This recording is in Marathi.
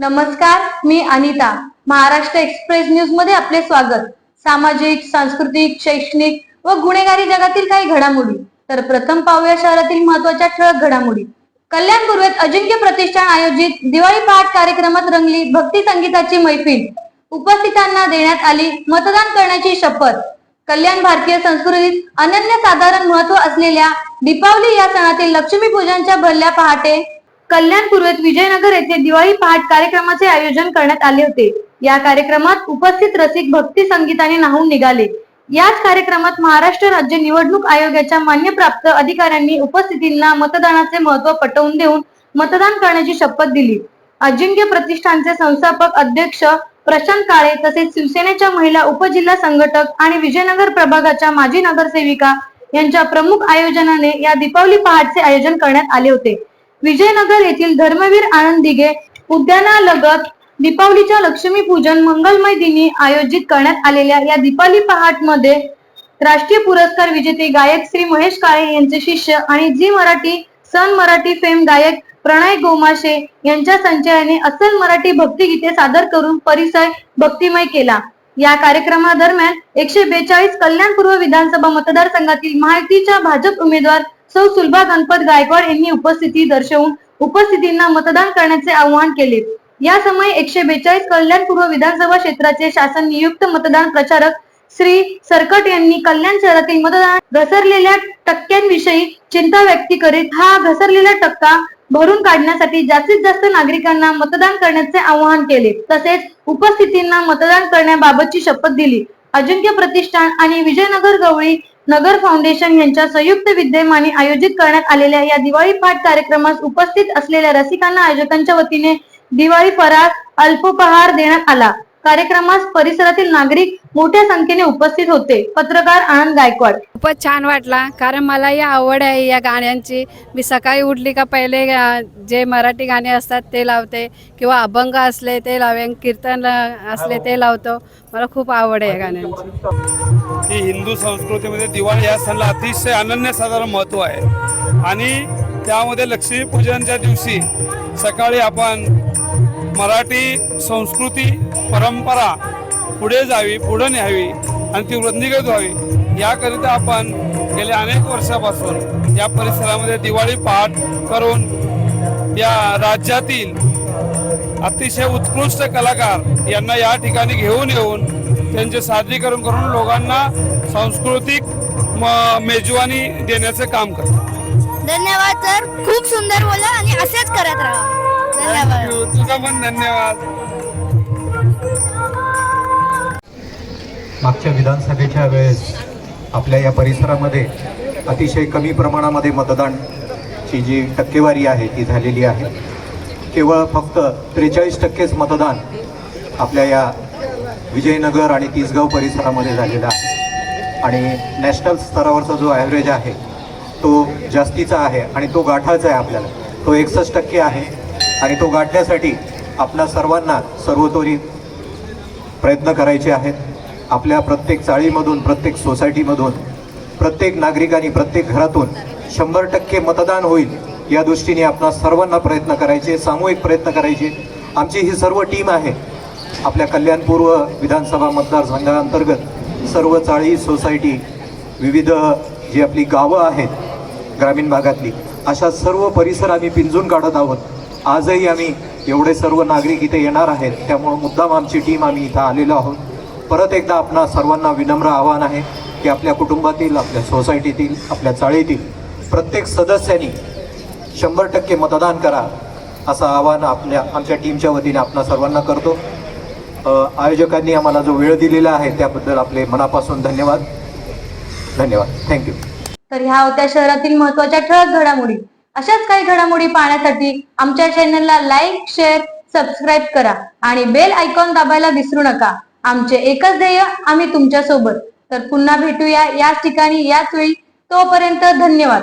नमस्कार मी अनिता. महाराष्ट्र एक्सप्रेस न्यूजमध्ये आपले स्वागत. सामाजिक सांस्कृतिक शैक्षणिक व गुन्हेगारी जगातील काही घडामोडी. तर प्रथम पाहूया शहरातील महत्त्वाच्या ठळक घडामोडी. कल्याण पूर्वेत अजिंक्य प्रतिष्ठान आयोजित दिवाळी पहाट कार्यक्रमात रंगली भक्ती संगीताची मैफिल. उपस्थितांना देण्यात आली मतदान करण्याची शपथ. कल्याण भारतीय संस्कृतीत अनन्य साधारण महत्त्व असलेल्या दीपावली या सणातील लक्ष्मी पूजनच्या भरल्या पहाटे कल्याण पूर्वेत विजयनगर येथे दिवाळी पहाट कार्यक्रमाचे आयोजन करण्यात आले होते. या कार्यक्रमात उपस्थित रसिक भक्ती संगीताने नाहून निघाले. याच कार्यक्रमात महाराष्ट्र राज्य निवडणूक आयोगाच्या मान्यप्राप्त अधिकाऱ्यांनी उपस्थितींना मतदानाचे महत्त्व पटवून देऊन मतदान करण्याची शपथ दिली. अजिंक्य प्रतिष्ठानचे संस्थापक अध्यक्ष प्रशांत काळे तसेच शिवसेनेच्या महिला उपजिल्हा संघटक आणि विजयनगर प्रभागाच्या माजी नगरसेविका यांच्या प्रमुख आयोजनाने या दीपावली पहाटचे आयोजन करण्यात आले होते. विजयनगर येथील धर्मवीर आनंद दिघे उद्यानालगत दीपावलीच्या लक्ष्मी पूजन मंगलमय दिनी आयोजित करण्यात आलेल्या या दीपावली पहाटमध्ये राष्ट्रीय पुरस्कार विजेते गायक श्री महेश काळे यांचे शिष्य आणि Zee Marathi Sun Marathi fame गायक प्रणय गोमाशे यांच्या संचयाने अस्सल मराठी भक्तिगीते सादर करून परिसर भक्तिमय केला. या कार्यक्रमादरम्यान एकशे बेचाळीस कल्याणपूर्व विधानसभा मतदारसंघातील माहितीच्या भाजप उमेदवार सौ सुलभा गणपत गायकवाड यांनी उपस्थिती दर्शवून उपस्थितींना मतदान करण्याचे आवाहन केले. या समयी एकशे बेचाळीस कल्याण पूर्व विधानसभा क्षेत्राचे शासन नियुक्त मतदान प्रचारक श्री सरकट यांनी कल्याण शहरातील मतदान घसरलेल्या टक्क्यांविषयी चिंता व्यक्त करीत हा घसरलेला टक्का भरून काढण्यासाठी जास्तीत जास्त नागरिकांना मतदान करण्याचे आवाहन केले. तसेच उपस्थितींना मतदान करण्याबाबतची शपथ दिली. अजिंक्य प्रतिष्ठान आणि विजयनगर गवळी नगर फाउंडेशन यांच्या संयुक्त विद्यमाने आयोजित करण्यात आलेल्या या दिवाळी पाठ कार्यक्रमास उपस्थित असलेल्या रसिकांना आयोजकांच्या वतीने दिवाळी फराळ अल्पोपहार देण्यात आला. कार्यक्रमास परिसरातील नागरिक मोठ्या संख्येने उपस्थित होते. पत्रकार आनंद गायकवाड. खूपच छान वाटला. कारण मला या आवड आहे या गाण्यांची. मी सकाळी उठली का पहिले अ, जे मराठी गाणे असतात ते लावते. किंवा अभंग असले ते लावेन कीर्तन अ, असले ते लावतो. मला खूप आवड आहे या गाण्यांची. की हिंदू संस्कृतीमध्ये दिवाळी या सणाला अतिशय अनन्यसाधारण महत्त्व आहे. आणि त्यामध्ये लक्ष्मीपूजनच्या दिवशी सकाळी आपण मराठी संस्कृती परंपरा पुढे जावी पुढे न्यावी आणि ती वृद्धिगत व्हावी याकरिता आपण गेल्या अनेक वर्षापासून या परिसरामध्ये दिवाळी पाठ करून या राज्यातील अतिशय उत्कृष्ट कलाकार यांना या ठिकाणी घेऊन येऊन त्यांचे सादरीकरण करून लोकांना सांस्कृतिक म- मेजवानी देण्याचे काम करतात. धन्यवाद सर. खूप सुंदर बोला आणि असेच करत राहा. धन्यवाद. तुझा पण धन्यवाद. मागच्या विधानसभेच्या वेळेस आपल्या या परिसरामध्ये अतिशय कमी प्रमाणामध्ये मतदानची जी टक्केवारी आहे ती झालेली आहे. केवळ फक्त त्रेचाळीस टक्केच मतदान आपल्या या विजयनगर आणि तिसगाव परिसरामध्ये झालेलं आहे. आणि नॅशनल स्तरावरचा जो ॲव्हरेज आहे तो जास्तीचा आहे आणि तो गाठायचा आहे आपल्याला. तो एकसष्ट टक्के आहे. आणि तो गाठण्यासाठी आपल्या सर्वांना सर्वतोरी प्रयत्न करायचे आहेत. आपल्या प्रत्येक चाळीमधून प्रत्येक सोसायटीमधून प्रत्येक नागरिकांनी प्रत्येक घरातून शंभर टक्के मतदान होईल या दृष्टीने आपणा सर्वांना प्रयत्न करायचे सामूहिक प्रयत्न करायचे. आमची ही सर्व टीम आहे. आपल्या कल्याणपूर्व विधानसभा मतदारसंघाअंतर्गत सर्व चाळी सोसायटी विविध जी आपली गावं आहेत ग्रामीण भागातली अशा सर्व परिसर आम्ही पिंजून काढत आहोत. आजही आम्ही एवढे सर्व नागरिक इथे येणार आहेत. त्यामुळं मुद्दाम आमची टीम आम्ही इथं आलेलो आहोत. परत एकदा आपणा सर्वांना विनम्र आव्हान आहे की आपल्या कुटुंबातील आपल्या सोसायटीतील आपल्या चाळीतील प्रत्येक सदस्यांनी शंभर टक्के मतदान करा असं आवाहन आपल्या आमच्या टीमच्या वतीने आपणा सर्वांना करतो. आयोजकांनी आम्हाला जो वेळ दिलेला आहे त्याबद्दल आपले मनापासून धन्यवाद. धन्यवाद. थँक्यू तर ह्या होत्या शहरातील महत्त्वाच्या ठळक घडामोडी. अशाच काही घडामोडी पाहण्यासाठी आमच्या चॅनलला लाईक शेअर सबस्क्राईब करा आणि बेल आयकॉन दाबायला विसरू नका. आमचे एकच ध्येय आम्ही तुमच्यासोबत तर पुन्हा भेटूया याच ठिकाणी याच वेळी. तोपर्यंत धन्यवाद.